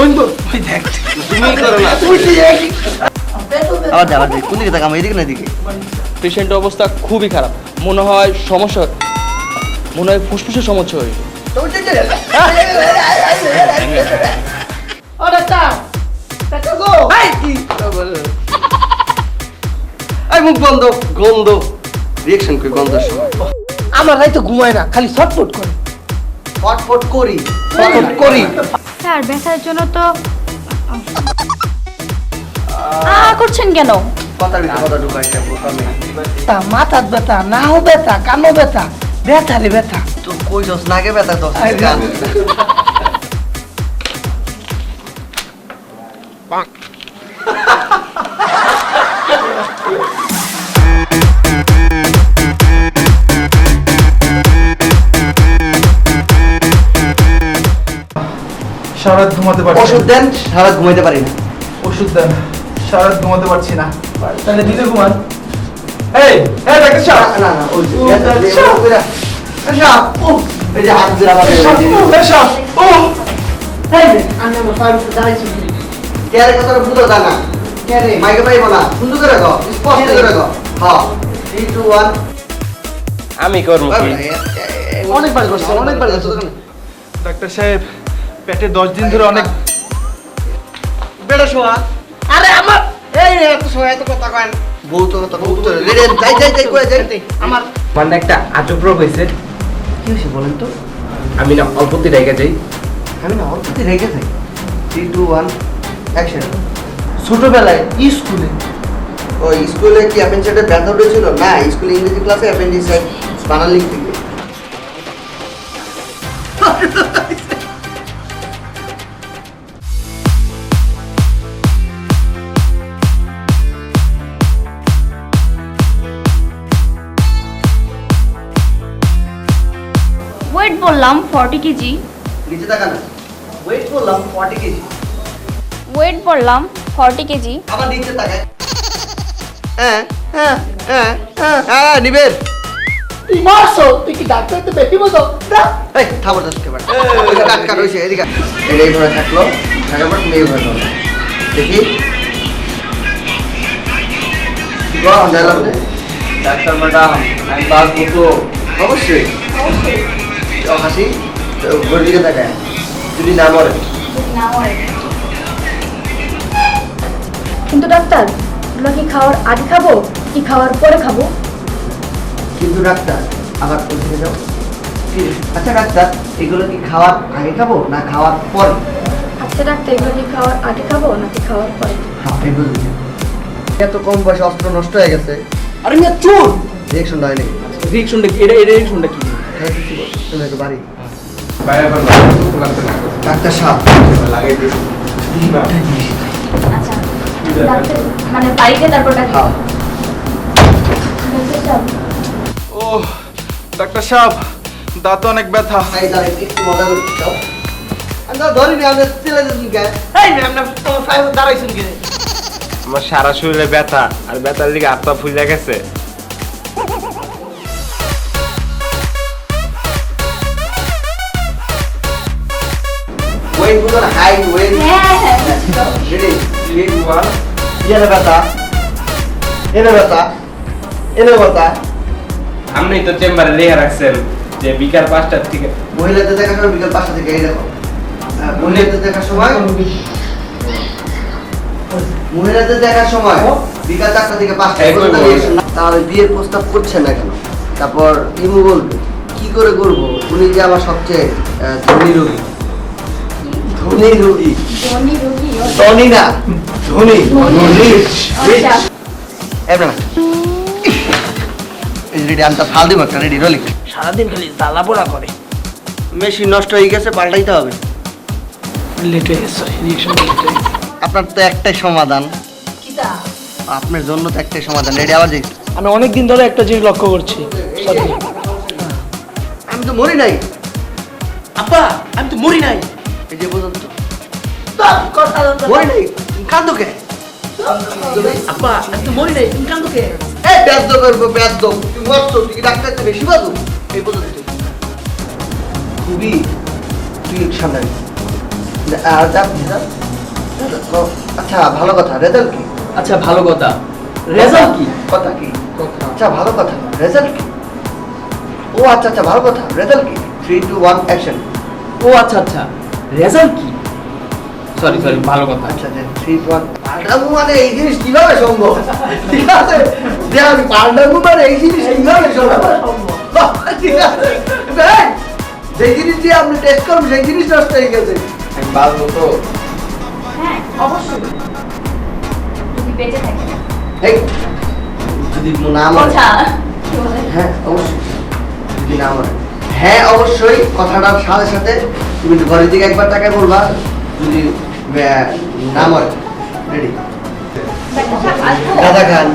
বন্ধু ওই দেখ। তুমি করো না আবার যাবার কোন দিকে তাকাম এদিকে না এদিকে? পেশেন্টের অবস্থা খুবই খারাপ। মনে হয় সমস্যা মনে হয় ফুসফুসের সমস্যা হয়েছে এই মুখ বন্ধ। গন্ধ। রিয়েকশন কই গন্ধের সময়। আমার রাই তো ঘুমায় না খালি ছটফট করে। ফটফট করি। ফটফট করি। স্যার ব্যথার জন্য তো আ করছেন কেন? কথার ভিতরে কথা ঢুকাইছে বোকামে তা মাথার ব্যথা নাও ব্যথা কানো ব্যথা ব্যথা রে ব্যথা। তো কই দোষ নাগে ব্যথা দোষ আরে গান সারা ঘুমাতে পারছি ওষুধ দেন সারা ঘুমাইতে পারি না। ওষুধ দেন সারা ঘুমাতে পারছি না। তাহলে দিনে ঘুমান। এই এই ডাক্তার সাহেব না না ওই ও, ও এই যে হাত সাহেব ও। এই আমি আমার উপর দাঁড়াইছি। কেয়ারে বুঝো তা না? কে মাইকে পাইবো না সুন্দর করে স্পষ্ট করে হ্যাঁ। থ্রি টু ওয়ান আমি করব কি? অনেকবার করছে অনেকবার করছে। ডাক্তার সাহেব পেটে দশ দিন ধরে অনেক বেড়া শোয়া। আরে আমার এই এত সময় এত কথা কয়েন। বউ তো কথা বউ তো রে রে যাই যাই যাই করে যাই। আমার মানে একটা আজব রোগ হয়েছে। কি হয়েছে বলেন তো? আমি না অল্পতে যাই। আমি না অল্পতে রেগে থাকি থ্রি টু ওয়ান অ্যাকশন ছোটবেলায় স্কুলে ওই স্কুলে কি ব্যথা উঠেছিল? না স্কুলে ইংরেজি ক্লাসে অ্যাপেন্ডিসাইট বানান লিখতে গিয়ে। বললাম ফর্টি কেজি। নিচে ওয়েট করলাম ফর্টি কেজি। ওয়েট বললাম ফর্টি কেজি। আবার নিচে তাকায় হ্যাঁ হ্যাঁ হ্যাঁ হ্যাঁ হ্যাঁ নিবেন মারছো? তুই কি ডাক্তার তো বেশি বোঝো এই থামো দশ কেবার কাট কাট হয়েছে এদিকে। এটা এইভাবে থাকল থাকার পর তুমি এইভাবে ধরো দেখি। ডাক্তার ম্যাডাম আমি বাঁচবো তো অবশ্যই। তো হাসি দিকে তাকায়। যদি না মরে। কিন্তু ডাক্তার এগুলো কি খাওয়ার আগে খাব কি খাওয়ার পরে খাব? কিন্তু ডাক্তার আবার যাও আচ্ছা ডাক্তার এগুলো কি খাওয়ার আগে খাব না খাওয়ার পরে? আচ্ছা ডাক্তার এগুলো কি খাওয়ার আগে খাব নাকি খাওয়ার পরে? হ্যাঁ এত কম বয়সে অস্ত্র নষ্ট হয়ে গেছে। আরে মিয়া হয় নাকি রিয়েকশনটা কি? এটা এটা রিয়েকশনটা কি? না ডাক্তার দাঁত অনেক ব্যথা দাও আমরা সারা শরীরে ব্যথা, আর ব্যথার দিকে পা ফুলে গেছে। ওয়েটগুলো হাই ওয়েট হ্যাঁ হ্যাঁ রেডি থ্রি টু ওয়ান এনে ব্যথা এনে ব্যথা এনে ব্যথা আপনি তো চেম্বারে লেখা রাখছেন যে বিকাল পাঁচটার থেকে মহিলাদের দেখার সময় বিকাল পাঁচটা থেকে এই দেখো। মহিলাদের দেখার সময় মহিলাদের দেখার সময় বিকাল চারটা থেকে পাঁচটা। তাহলে বিয়ের প্রস্তাব করছে না কেন? তারপর ইমু বলবে কি করে করব? উনি যে আমার সবচেয়ে আহ, ধনী রোগী। ধনী রোগী। ধনী না ধনী। এবার রেডি আমি তো ফাল দিব একটা রেডি রোলিং। সারাদিন খালি জ্বালা পোড়া করে। মেশিন নষ্ট হয়ে গেছে পাল্টাইতে হবে। লেট হয়ে গেছে। আপনার তো একটাই সমাধান। আপনার জন্য তো একটাই সমাধান রেডি আবার দেখি আমি অনেক দিন ধরে একটা জিনিস লক্ষ্য করছি আমি তো মরি নাই। আপা আমি তো মরি নাই। এই যে বুঝুন মরি নাই? কান্দো কে? আপা আমি মরি নাই তুমি কান্দো কে? এই ব্যাদ্য করব ব্যাদ্য তুই মরছো তুই কি ডাক্তার বেশি বাদু এই বুঝুন খুবই তুই সামনে আয়। আর যা যা। ও, আচ্ছা ভালো কথা। রেজাল্ট কি? আচ্ছা ভালো কথা। রেজাল্ট কি? কথা কি? আচ্ছা ভালো কথা। রেজাল্ট কি? ও আচ্ছা আচ্ছা ভালো কথা। রেজাল্ট কি? থ্রি টু ওয়ান অ্যাকশন ও আচ্ছা আচ্ছা। রেজাল্ট কি? সরি সরি ভালো কথা। আচ্ছা থ্রি পাল্টাবো মানে এই জিনিস কীভাবে সম্ভব? ঠিক আছে? যে আমি পাল্টাবো মানে এই জিনিস কীভাবে সম্ভব? ঠিক আছে। যেই জিনিস দিয়ে আপনি টেস্ট করবেন সেই জিনিস নষ্ট হয়ে গেছে। আমি বাজবো তো। হ্যাঁ অবশ্যই। যদি বেঁচে থাকে এই যদি না মরে। কথা কি বলে হ্যাঁ অবশ্যই। যদি না মরে। হ্যাঁ অবশ্যই। কথাটার সাথে সাথে তুমি ঘরের দিকে একবার টাকা বলবা যদি আহ, না মরে রেডি সাহেব খান।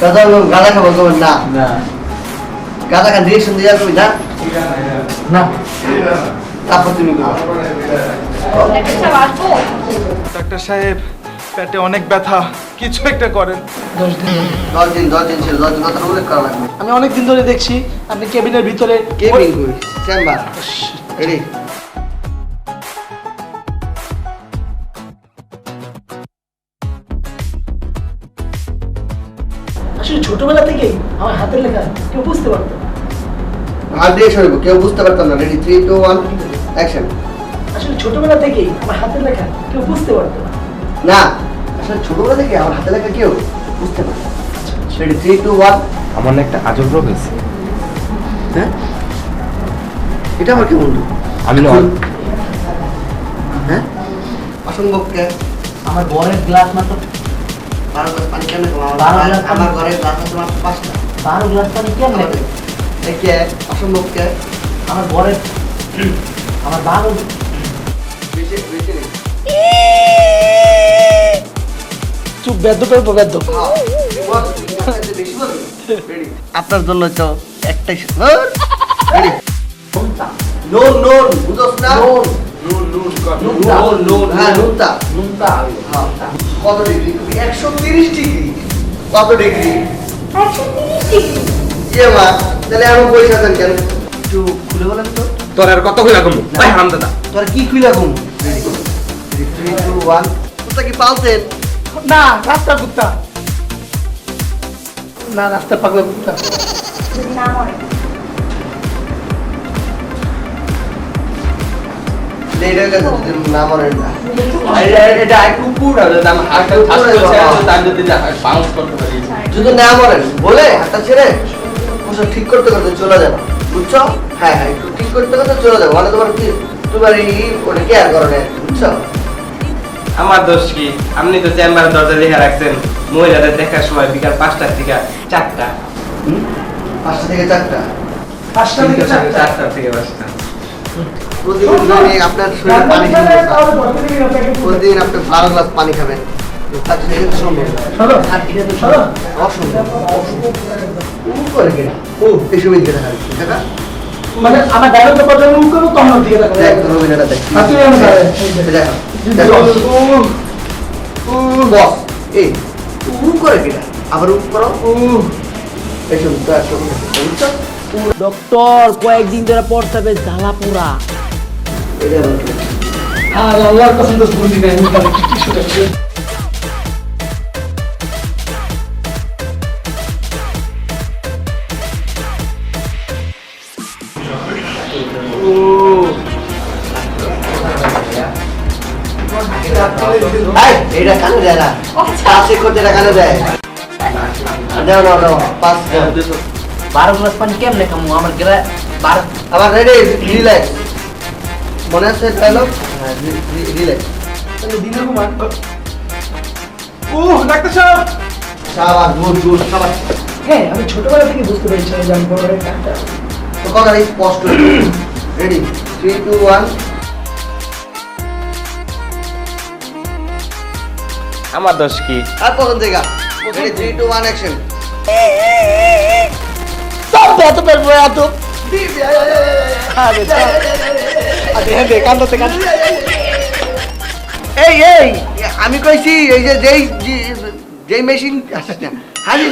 দাদা গাঁদা খাব তোমার না। না। গাঁদা খান ডিরেকশন দিয়ে তুমি না? না। তারপর তুমি ডাক্তার সাহেব পেটে অনেক ব্যথা কিছু একটা করেন। দশ দিন দশ দিন দশ দিন ছিল দশ দিন কথা উল্লেখ করা লাগবে। আমি অনেক দিন ধরে দেখছি আপনি কেবিনের ভিতরে কেবিন করি চেম্বার। রেডি। আসলে ছোটবেলা থেকেই আমার হাতের লেখা কেউ বুঝতে পারতো। দিয়ে সরব কেউ বুঝতে পারতাম না। Ready three two one action আসলে ছোটবেলা থেকেই আমার হাতের লেখা কেউ বুঝতে পারতো না। না। আসলে ছোটবেলা থেকে আমার হাতে লেখা কেউ বুঝতে পারে রেডি থ্রি টু ওয়ান আমার না একটা আজব রোগ হয়েছে। হ্যাঁ? এটা আমার কেমন রূপ? আমি না হ্যাঁ? অসম্ভবকে। আমার বরের গ্লাস মাত্র বারো গ্লাস পানি কেন আমার- বারো গ্লাস? আমার ঘরে গ্লাস আছে মাত্র পাঁচটা। বারো গ্লাস পানি কেমন? কে অসম্ভবকে। আমার বরের আমার বারো বেশি বেশি নেই। চুপ বেদ্য আপনার জন্য তো একটাই বুঝছ না? হ্যাঁ কত ডিগ্রি? একশো তিরিশ ডিগ্রি। কত ডিগ্রি? ইয়ে মা তাহলে আমি পয়সা দেন কেন? একটু খুলে বলেন তো। তোর আর কত হইলা কম ভাই হারাম দাদা তোর কি খুলে কম থ্রি টু ওয়ান কি পালতেন না রাস্তা কুত্তা না রাস্তা পাগলা কুত্তা বলে হাতটা ছেড়ে ঠিক করতে করতে চলে যাবে বুঝছ হ্যাঁ হ্যাঁ একটু ঠিক করতে করতে চলে যাব মানে তোমার কি তোমার এই ওটা কেয়ার করো না বুঝছ আমার দোষ কি? আপনি তো চেম্বারে দরজা লিখে রাখছেন। মহিলাদের দেখার সময় বিকাল পাঁচটার থেকে চারটা। পাঁচটা থেকে চারটা। পাঁচটা থেকে চারটা। চারটা থেকে পাঁচটা। প্রতিদিন আপনার শরীরে পানি খাবেন প্রতিদিন আপনি বারো গ্লাস পানি সম্ভব অসম্ভব অসম্ভব। ও করে কিনা ও এই সময় দেখা যাচ্ছে। দেখা? মানে আমার মুখ করব তখন দিকে দেখো দেখ। তোর অভিনয়টা দেখ আমার বস। এই করে কিনা? আবার করো। তো ডক্টর কয়েকদিন ধরে পড়তে জ্বালা পোড়া এটা? আর আল্লাহর কসম দোষ বুঝি এটা কানে দেয় না। পাঁচ এক দেয় দাও দাও দাও পাঁচ বারো গ্লাস পানি কেমনে খামু? আমার গেলে বারো আবার রেডি রিল্যাক্স মনে আছে ডায়লগ রিল্যাক্স দিনের কুমার ও ডাক্তার সাহেব! সাবাস গুড গুড সাবাস। হ্যাঁ আমি ছোটবেলা থেকে বুঝতে পেরেছিলাম যে আমি বড় একটা তো কথাটা স্পষ্ট। রেডি থ্রি টু ওয়ান আমার দোষ কি? আর প্রথম থেকে? ওখানে থ্রি টু ওয়ান অ্যাকশন সব এত পেট এত এই এই। আমি কইছি এই যে যেই যেই মেশিন হাজির।